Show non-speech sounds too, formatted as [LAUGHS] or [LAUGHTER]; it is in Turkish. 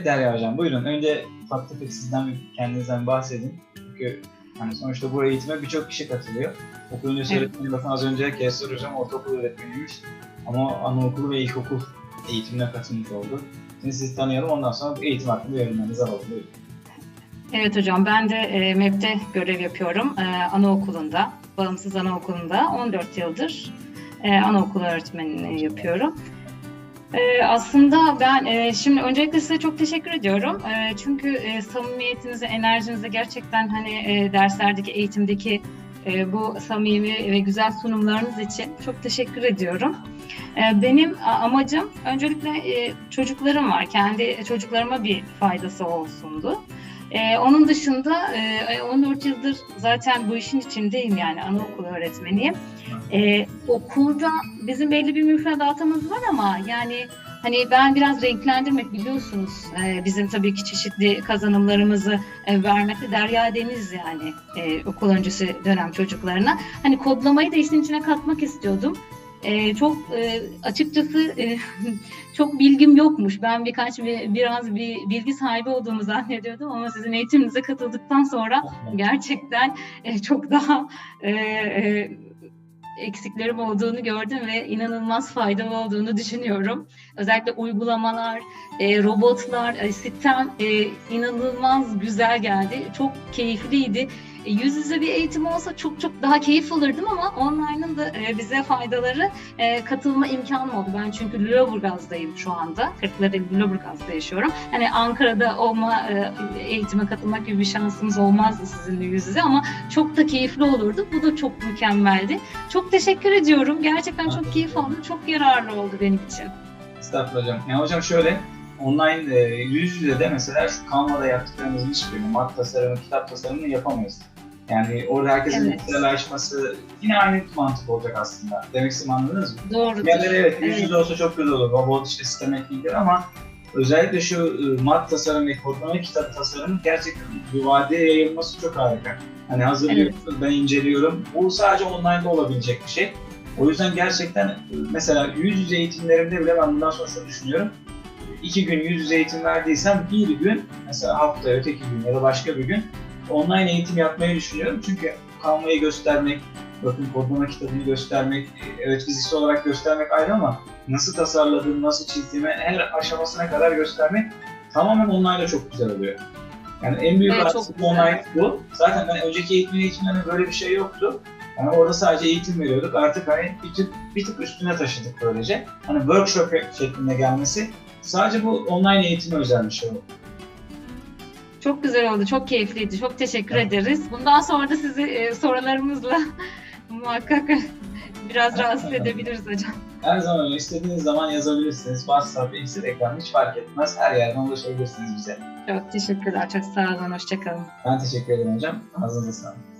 Evet Derya Hocam buyurun. Önce ufak tefek sizden kendinizden bahsedin. Çünkü hani sonuçta bu eğitime birçok kişi katılıyor. Okul öncesi Evet. öğretmeni bakın az önce Kevser Hocam ortaokul öğretmeniymiş. Ama anaokulu ve ilkokul eğitimine katılmış oldu. Şimdi sizi tanıyalım ondan sonra bu eğitim hakkında yorumlarınızı alalım. Buyurun. Evet hocam ben de e, MEP'te görev yapıyorum. E, anaokulunda, bağımsız anaokulunda 14 yıldır e, anaokulu öğretmenliği yapıyorum. E, aslında ben e, şimdi öncelikle size çok teşekkür ediyorum. E, çünkü e, samimiyetinize, enerjinize gerçekten hani e, derslerdeki, eğitimdeki e, bu samimi ve güzel sunumlarınız için çok teşekkür ediyorum. E, benim amacım öncelikle çocuklarım var. Kendi çocuklarıma bir faydası olsundu. Ee, onun dışında e, 14 yıldır zaten bu işin içindeyim yani anaokulu öğretmeniyim. Ee, okulda bizim belli bir müfredatımız var ama yani hani ben biraz renklendirmek biliyorsunuz e, bizim tabii ki çeşitli kazanımlarımızı e, vermekte Derya Deniz yani e, okul öncesi dönem çocuklarına. Hani kodlamayı da işin içine katmak istiyordum. E, çok e, açıkçası e, [LAUGHS] çok bilgim yokmuş. Ben birkaç bir, biraz bir bilgi sahibi olduğumu zannediyordum ama sizin eğitiminize katıldıktan sonra gerçekten e, çok daha e, e, eksiklerim olduğunu gördüm ve inanılmaz faydalı olduğunu düşünüyorum. Özellikle uygulamalar, e, robotlar, e, sistem e, inanılmaz güzel geldi. Çok keyifliydi. E, yüz yüze bir eğitim olsa çok çok daha keyif alırdım ama online'ın da e, bize faydaları e, katılma imkanım oldu. Ben çünkü Lüleburgaz'dayım şu anda. Kırklareli Lüleburgaz'da yaşıyorum. Hani Ankara'da olma, eğitime katılmak gibi bir şansımız olmazdı sizinle yüz yüze ama çok da keyifli olurdu. Bu da çok mükemmeldi. Çok teşekkür ediyorum. Gerçekten çok keyif aldım. Çok yararlı oldu benim için. Estağfurullah hocam. Yani hocam şöyle online e, yüz yüze de mesela şu Canva'da yaptıklarımızın hiçbirini, mat tasarımı, kitap tasarımını yapamayız. Yani orada herkesin Evet. evet. açması yine aynı mantık olacak aslında. Demek istediğimi anladınız mı? Doğrudur. Diğerleri evet yüz Evet. yüze olsa çok güzel olur. Robot işte sistem eklidir ama özellikle şu e, mat tasarım ve kodlama kitap tasarımı gerçekten bir vadeye yayılması çok harika. Hani hazırlıyorsunuz, ben inceliyorum. Bu sadece online'da olabilecek bir şey. O yüzden gerçekten e, mesela yüz yüze eğitimlerimde bile ben bundan sonra şunu düşünüyorum. İki gün yüz yüze eğitim verdiysem bir gün mesela haftaya öteki gün ya da başka bir gün online eğitim yapmayı düşünüyorum. Çünkü Canva'yı göstermek, bakın kodlama kitabını göstermek, e, evet fiziksel olarak göstermek ayrı ama nasıl tasarladığımı, nasıl çizdiğimi her aşamasına kadar göstermek tamamen online'da çok güzel oluyor. Yani en büyük Evet, artısı online bu. Zaten ben önceki eğitim eğitimlerinde böyle bir şey yoktu. Yani orada sadece eğitim veriyorduk. Artık hani bir tık, bir tık üstüne taşıdık böylece. Hani workshop şeklinde gelmesi sadece bu online eğitime özel bir şey oldu. Çok güzel oldu. Çok keyifliydi. Çok teşekkür Evet. ederiz. Bundan sonra da sizi e, sorularımızla [LAUGHS] muhakkak [LAUGHS] biraz rahatsız edebiliriz hocam. Her zaman istediğiniz zaman yazabilirsiniz. WhatsApp, Instagram hiç fark etmez. Her yerden ulaşabilirsiniz bize. Çok teşekkürler. Çok sağ olun. Hoşçakalın. Ben teşekkür ederim hocam. Ağzınıza sağlık.